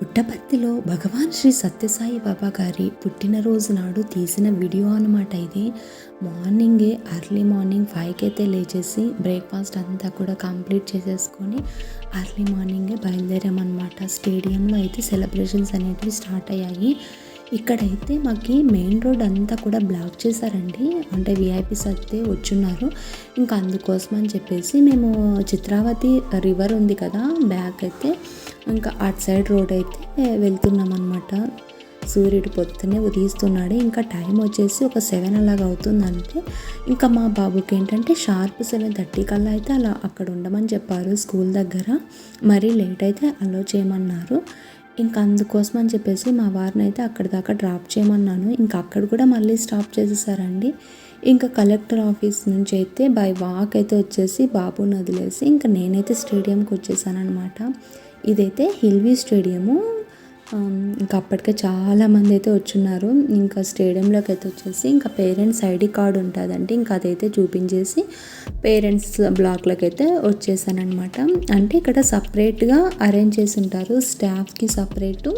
పుట్టపర్తిలో భగవాన్ శ్రీ సత్యసాయి బాబా గారి పుట్టినరోజు నాడు తీసిన వీడియో అనమాట ఇది. మార్నింగే అర్లీ మార్నింగ్ ఫైవ్కి అయితే లేచేసి బ్రేక్ఫాస్ట్ అంతా కూడా కంప్లీట్ చేసేసుకొని అర్లీ మార్నింగే బయలుదేరామన్నమాట. స్టేడియంలో అయితే సెలబ్రేషన్స్ అనేటివి స్టార్ట్ అయ్యాయి. ఇక్కడైతే మాకి మెయిన్ రోడ్ అంతా కూడా బ్లాక్ చేశారండి. అంటే విఐపీస్ అయితే వచ్చున్నారు. ఇంకా అందుకోసం అని చెప్పేసి మేము చిత్రావతి రివర్ ఉంది కదా బ్యాక్ అయితే ఇంకా అటు సైడ్ రోడ్ అయితే వెళ్తున్నాం అనమాట సూర్యుడు పొద్దునే ఉదయిస్తున్నాడు. ఇంకా టైం వచ్చేసి ఒక సెవెన్ అలాగ అవుతుందంటే ఇంకా మా బాబుకి ఏంటంటే షార్ప్ సెవెన్ థర్టీ కల్లా అయితే అలా అక్కడ ఉండమని చెప్పారు స్కూల్ దగ్గర. మరీ లేట్ అయితే అలో చేయమన్నారు. ఇంకా అందుకోసం అని చెప్పేసి మా వారిని అయితే అక్కడి దాకా డ్రాప్ చేయమన్నాను. ఇంకా అక్కడ కూడా మళ్ళీ స్టాప్ చేసేసారండి. ఇంకా కలెక్టర్ ఆఫీస్ నుంచి అయితే బై వాక్ అయితే వచ్చేసి బాబుని వదిలేసి ఇంకా నేనైతే స్టేడియంకి వచ్చేసాను అనమాట ఇదైతే హిల్వీ స్టేడియము. ఇంకా అప్పటికే చాలామంది అయితే వచ్చున్నారు. ఇంకా స్టేడియంలోకి అయితే వచ్చేసి ఇంకా పేరెంట్స్ ఐడి కార్డు ఉంటుందండి ఇంకా అదైతే చూపించేసి పేరెంట్స్ బ్లాక్లోకి అయితే వచ్చేసానమాట అంటే ఇక్కడ సపరేట్గా అరేంజ్ చేసి ఉంటారు. స్టాఫ్కి సపరేటు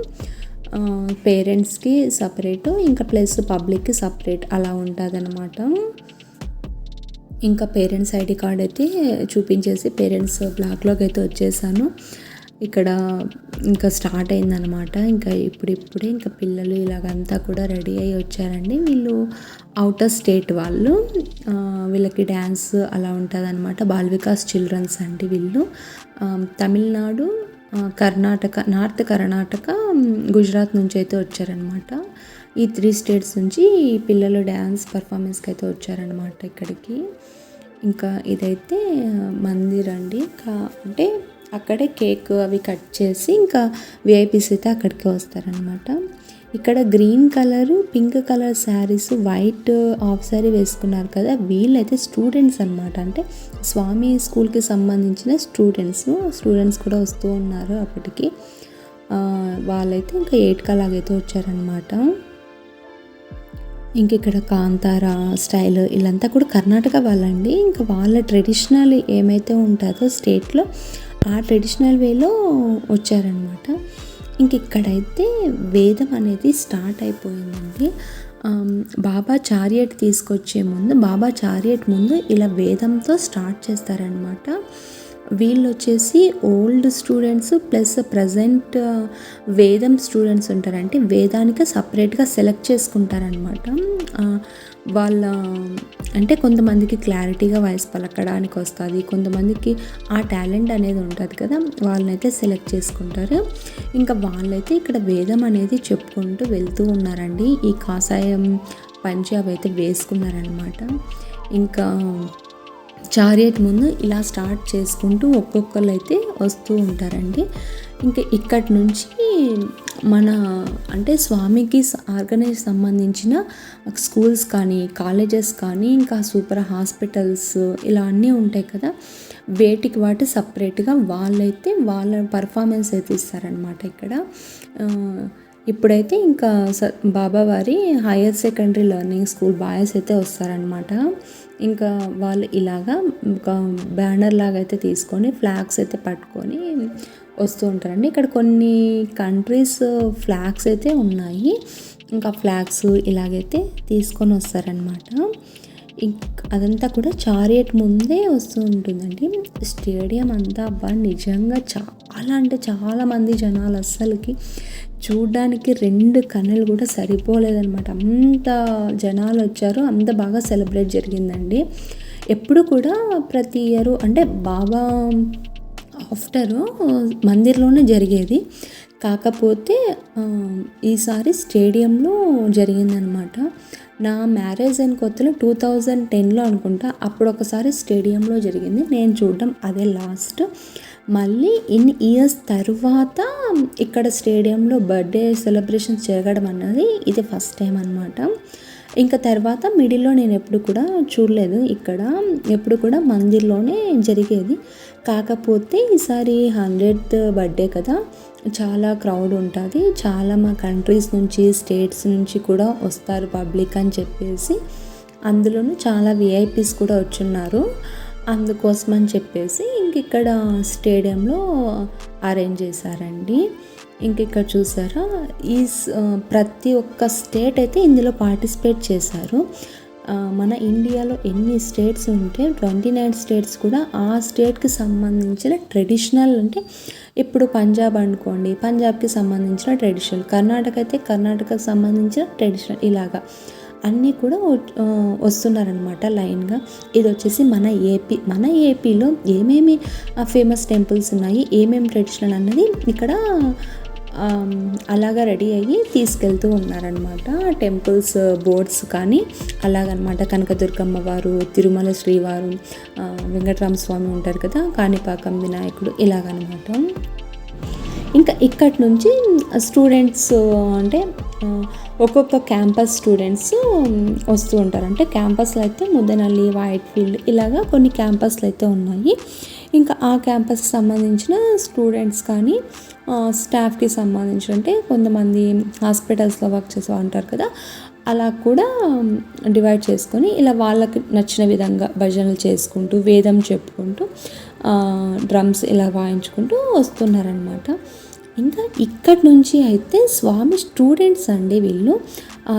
పేరెంట్స్కి సపరేటు ఇంకా ప్లస్ పబ్లిక్కి సపరేట్ అలా ఉంటుంది ఇంకా పేరెంట్స్ ఐడి కార్డ్ అయితే చూపించేసి పేరెంట్స్ బ్లాక్లోకి అయితే వచ్చేసాను. ఇక్కడ ఇంకా స్టార్ట్ అయిందనమాట ఇంకా ఇప్పుడిప్పుడే ఇంకా పిల్లలు ఇలాగంతా కూడా రెడీ అయ్యి వచ్చారండి. వీళ్ళు అవుటర్ స్టేట్ వాళ్ళు. వీళ్ళకి డ్యాన్స్ అలా ఉంటుంది అనమాట బాల్ వికాస్ చిల్డ్రన్స్ అండి వీళ్ళు. తమిళనాడు కర్ణాటక నార్త్ కర్ణాటక గుజరాత్ నుంచి అయితే వచ్చారనమాట ఈ త్రీ స్టేట్స్ నుంచి పిల్లలు డ్యాన్స్ పర్ఫార్మెన్స్కి అయితే వచ్చారనమాట ఇక్కడికి. ఇంకా ఇదైతే మందిర్ అండి ఇంకా అంటే అక్కడే కేక్ అవి కట్ చేసి ఇంకా విఐపీస్ అయితే అక్కడికి వస్తారనమాట ఇక్కడ green colour pink colour saris white off sari వేసుకున్నారు కదా వీళ్ళైతే స్టూడెంట్స్ అనమాట అంటే స్వామి స్కూల్కి సంబంధించిన స్టూడెంట్స్ స్టూడెంట్స్ కూడా వస్తూ ఉన్నారు అప్పటికి. వాళ్ళైతే ఇంకా ఎయిట్ కలాగైతే వచ్చారనమాట ఇంక ఇక్కడ కాంతార స్టైల్ వీళ్ళంతా కూడా కర్ణాటక వాళ్ళండి. ఇంకా వాళ్ళ ట్రెడిషనల్ ఏమైతే ఉంటుందో స్టేట్లో ఆ ట్రెడిషనల్ వేలో వచ్చారనమాట ఇంక ఇక్కడైతే వేదం అనేది స్టార్ట్ అయిపోయిందండి. బాబా చారియట్ తీసుకొచ్చే ముందు బాబా చారియట్ ముందు ఇలా వేదంతో స్టార్ట్ చేస్తారనమాట వీళ్ళు వచ్చేసి ఓల్డ్ స్టూడెంట్స్ ప్లస్ ప్రజెంట్ వేదం స్టూడెంట్స్ ఉంటారంటే వేదానికి సపరేట్గా సెలెక్ట్ చేసుకుంటారనమాట వాళ్ళ అంటే కొంతమందికి క్లారిటీగా వాయిస్ పలకడానికి వస్తుంది. కొంతమందికి ఆ టాలెంట్ అనేది ఉంటుంది కదా వాళ్ళనైతే సెలెక్ట్ చేసుకుంటారు. ఇంకా వాళ్ళైతే ఇక్కడ వేదం అనేది చెప్పుకుంటూ వెళ్తూ ఉన్నారండి. ఈ కాషాయం పంచి అవి అయితే వేసుకున్నారనమాట ఇంకా చారియట్ ముందు ఇలా స్టార్ట్ చేసుకుంటూ ఒక్కొక్కరు అయితే వస్తూ ఉంటారండి. ఇంకా ఇక్కడి నుంచి మన అంటే స్వామికి ఆర్గనైజ్ సంబంధించిన స్కూల్స్ కానీ కాలేజెస్ కానీ ఇంకా సూపర్ హాస్పిటల్స్ ఇలా అన్నీ ఉంటాయి కదా. వేటికి వాటి సపరేట్గా వాళ్ళైతే వాళ్ళ పర్ఫార్మెన్స్ అయితే ఇస్తారనమాట ఇక్కడ. ఇప్పుడైతే ఇంకా స బాబావారి higher secondary learning school boys అయితే వస్తారనమాట ఇంకా వాళ్ళు ఇలాగా ఒక బ్యానర్ లాగా అయితే తీసుకొని ఫ్లాగ్స్ అయితే పట్టుకొని వస్తూ ఉంటారండి. ఇక్కడ కొన్ని కంట్రీస్ ఫ్లాగ్స్ అయితే ఉన్నాయి. ఇంకా ఫ్లాగ్స్ ఇలాగైతే తీసుకొని వస్తారనమాట ఇంక్ అదంతా కూడా చారియట్ ముందే వస్తూ ఉంటుందండి. స్టేడియం అంతా అబ్బా నిజంగా చాలా అంటే చాలామంది జనాలు అస్సలకి చూడ్డానికి రెండు కన్నులు కూడా సరిపోలేదన్నమాట. అంత జనాలు వచ్చారు అంత బాగా సెలబ్రేట్ జరిగిందండి. ఎప్పుడు కూడా ప్రతి ఇయర్ అంటే బాబా ఆఫ్టర్ మందిర్లోనే జరిగేది. కాకపోతే ఈసారి స్టేడియంలో జరిగిందనమాట నా మ్యారేజ్ అయిన కొత్తలో టూ థౌజండ్ టెన్లో అనుకుంటా అప్పుడు ఒకసారి స్టేడియంలో జరిగింది. నేను చూడడం అదే లాస్ట్. మళ్ళీ ఇన్ని ఇయర్స్ తర్వాత ఇక్కడ స్టేడియంలో బర్త్డే సెలబ్రేషన్స్ జరగడం అన్నది ఇది ఫస్ట్ టైం అనమాట ఇంకా తర్వాత మిడిల్లో నేను ఎప్పుడు కూడా చూడలేదు. ఇక్కడ ఎప్పుడు కూడా మందిర్లోనే జరిగేది. కాకపోతే ఈసారి హండ్రెడ్ బర్త్డే కదా చాలా క్రౌడ్ ఉంటుంది. చాలా మా కంట్రీస్ నుంచి స్టేట్స్ నుంచి కూడా వస్తారు పబ్లిక్ అని చెప్పేసి. అందులోనూ చాలా విఐపీస్ కూడా వచ్చున్నారు. అందుకోసం అని చెప్పేసి ఇంక ఇక్కడ స్టేడియంలో అరేంజ్ చేశారండి. ఇంక ఇక్కడ చూసారా ఈ ప్రతి ఒక్క స్టేట్ అయితే ఇందులో పార్టిసిపేట్ చేశారు. మన ఇండియాలో ఎన్ని స్టేట్స్ ఉంటే ట్వంటీ నైన్ స్టేట్స్ కూడా ఆ స్టేట్కి సంబంధించిన ట్రెడిషనల్ అంటే ఇప్పుడు పంజాబ్ అనుకోండి పంజాబ్కి సంబంధించిన ట్రెడిషనల్ కర్ణాటక అయితే కర్ణాటకకు సంబంధించిన ట్రెడిషనల్ ఇలాగా. అన్నీ కూడా వస్తున్నారనమాట లైన్గా. ఇది వచ్చేసి మన ఏపీ. మన ఏపీలో ఏమేమి ఫేమస్ టెంపుల్స్ ఉన్నాయి ఏమేమి ట్రెడిషనల్ అన్నది ఇక్కడ అలాగా రెడీ అయ్యి తీసుకెళ్తూ ఉన్నారనమాట టెంపుల్స్ బోర్డ్స్ కానీ అలాగనమాట కనకదుర్గమ్మ వారు తిరుమల శ్రీవారు వెంకటరామ స్వామి ఉంటారు కదా కాణిపాకం వినాయకుడు ఇలాగనమాట ఇంకా ఇక్కడి నుంచి స్టూడెంట్స్ అంటే ఒక్కొక్క క్యాంపస్ స్టూడెంట్స్ వస్తూ ఉంటారు. అంటే క్యాంపస్లో అయితే ముద్దనల్లి వైట్ ఫీల్డ్ ఇలాగా కొన్ని క్యాంపస్లు అయితే ఉన్నాయి. ఇంకా ఆ క్యాంపస్కి సంబంధించిన స్టూడెంట్స్ కానీ స్టాఫ్కి సంబంధించిన అంటే కొంతమంది హాస్పిటల్స్లో వర్క్ చేసే ఉంటారు కదా అలా కూడా డివైడ్ చేసుకొని ఇలా వాళ్ళకి నచ్చిన విధంగా భజనలు చేసుకుంటూ వేదం చెప్పుకుంటూ డ్రమ్స్ ఇలా వాయించుకుంటూ వస్తున్నారనమాట ఇంకా ఇక్కడి నుంచి అయితే స్వామి స్టూడెంట్స్ అండి వీళ్ళు.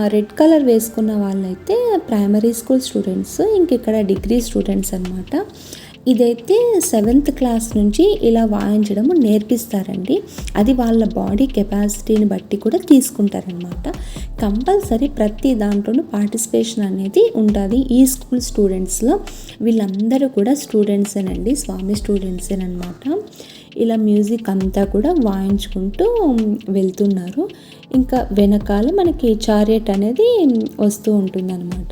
రెడ్ కలర్ వేసుకున్న వాళ్ళైతే ప్రైమరీ స్కూల్ స్టూడెంట్స్ ఇంక ఇక్కడ డిగ్రీ స్టూడెంట్స్ అనమాట ఇదైతే సెవెంత్ క్లాస్ నుంచి ఇలా వాయించడం నేర్పిస్తారండి. అది వాళ్ళ బాడీ కెపాసిటీని బట్టి కూడా తీసుకుంటారనమాట కంపల్సరీ ప్రతి దాంట్లోనూ పార్టిసిపేషన్ అనేది ఉంటుంది ఈ స్కూల్ స్టూడెంట్స్లో వీళ్ళందరూ కూడా స్టూడెంట్సేనండి స్వామి స్టూడెంట్సేనమాట ఇలా మ్యూజిక్ అంతా కూడా వాయించుకుంటూ వెళ్తున్నారు. ఇంకా వెనకాల మనకి చారియట్ అనేది వస్తూ ఉంటుందన్నమాట.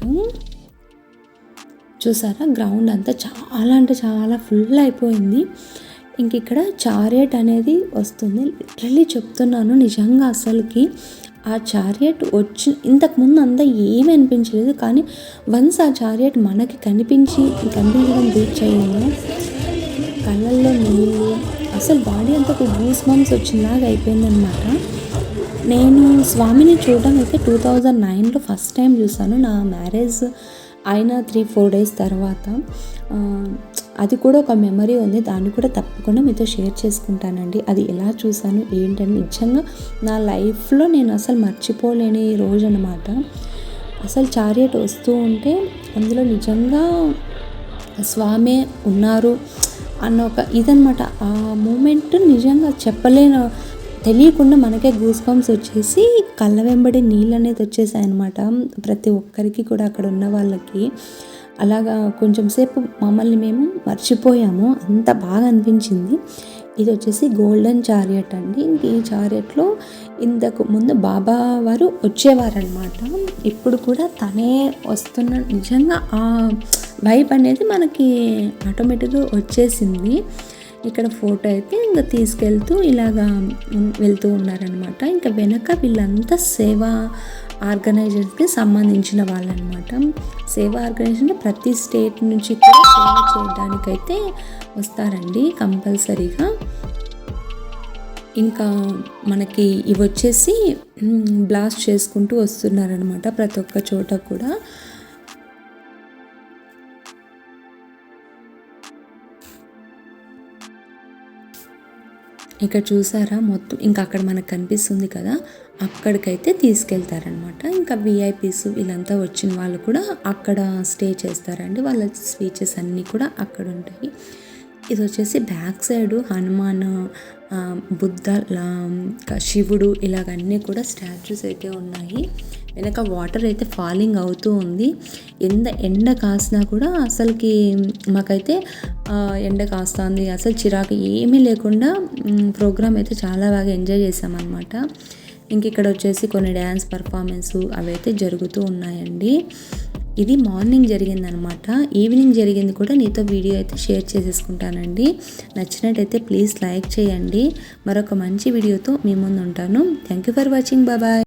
చూసారా? గ్రౌండ్ అంతా చాలా అంటే చాలా ఫుల్ అయిపోయింది. ఇంక ఇక్కడ చారియట్ అనేది వస్తుంది. లిటరలీ చెప్తున్నాను నిజంగా అసలుకి. ఆ చారియట్ వచ్చి ఇంతకుముందు అంతా ఏమీ అనిపించలేదు. కానీ వన్స్ ఆ చారియట్ మనకి కనిపించి కనిపించడం రీచ్ అయ్యింది కళ్ళల్లో నీళ్ళు. అసలు బాడీ అంతా ఒక గూస్ బంప్స్ వచ్చినలాగా అయిపోయిందనమాట నేను స్వామిని చూడడం అయితే టూ థౌజండ్ నైన్లో ఫస్ట్ టైం చూసాను. నా మ్యారేజ్ అయినా త్రీ ఫోర్ డేస్ తర్వాత అది కూడా ఒక మెమరీ ఉంది. దాన్ని కూడా తప్పకుండా మీతో షేర్ చేసుకుంటానండి. అది ఎలా చూసాను ఏంటని నిజంగా నా లైఫ్లో నేను అసలు మర్చిపోలేని రోజు అనమాట అసలు చారియట్ వస్తూ ఉంటే అందులో నిజంగా స్వామే ఉన్నారు అన్న ఒక ఇదనమాట ఆ మూమెంట్ నిజంగా చెప్పలేను. తెలియకుండా మనకే గూస్ బంప్స్ వచ్చేసి కళ్ళ వెంబడి నీళ్ళు అనేది వచ్చేసాయి అనమాట ప్రతి ఒక్కరికి కూడా అక్కడ ఉన్న వాళ్ళకి. అలాగా కొంచెం సేపు మమ్మల్ని మేము మర్చిపోయాము. అంత బాగా అనిపించింది. ఇది వచ్చేసి గోల్డెన్ చారియట్ అండి. ఈ చారియట్లో ఇంతకు ముందు బాబా వారు వచ్చేవారనమాట ఇప్పుడు కూడా తనే వస్తున్న నిజంగా ఆ వైబ్ అనేది మనకి ఆటోమేటిక్గా వచ్చేసింది. ఇక్కడ ఫోటో అయితే ఇంకా తీసుకెళ్తూ ఇలాగా వెళ్తూ ఉన్నారనమాట ఇంకా వెనక వీళ్ళంతా సేవా ఆర్గనైజర్కి సంబంధించిన వాళ్ళనమాట సేవా ఆర్గనైజేషన్ ప్రతి స్టేట్ నుంచి కూడా సేవ చేయడానికైతే వస్తారండి కంపల్సరీగా. ఇంకా మనకి ఇవి వచ్చేసి బ్లాస్ట్ చేసుకుంటూ వస్తున్నారనమాట ప్రతి ఒక్క చోట కూడా. ఇక్కడ చూసారా? మొత్తం ఇంకా అక్కడ మనకు కనిపిస్తుంది కదా? అక్కడికైతే తీసుకెళ్తారనమాట ఇంకా విఐపీస్ వీళ్ళంతా వచ్చిన వాళ్ళు కూడా అక్కడ స్టే చేస్తారండి. వాళ్ళ స్పీచెస్ అన్నీ కూడా అక్కడ ఉంటాయి. ఇది వచ్చేసి బ్యాక్ సైడ్ హనుమాన్ బుద్ధ శివుడు ఇలాగన్నీ కూడా స్టాచ్యూస్ అయితే ఉన్నాయి. వెనక వాటర్ అయితే ఫాలింగ్ అవుతూ ఉంది. ఎంత ఎండ కాసినా కూడా అసలుకి మాకైతే ఎండ కాస్తుంది. అసలు చిరాకు ఏమీ లేకుండా ప్రోగ్రామ్ అయితే చాలా బాగా ఎంజాయ్ చేసామన్నమాట ఇంక ఇక్కడ వచ్చేసి కొన్ని డ్యాన్స్ పర్ఫార్మెన్స్ అవి అయితే జరుగుతూ ఉన్నాయండి. ఇది మార్నింగ్ జరిగిందనమాట ఈవినింగ్ జరిగింది కూడా నీతో వీడియో అయితే షేర్ చేసేసుకుంటానండి. నచ్చినట్టయితే ప్లీజ్ లైక్ చేయండి. మరొక మంచి వీడియోతో మీ ముందు ఉంటాను థ్యాంక్ యూ ఫర్ వాచింగ్. బాబాయ్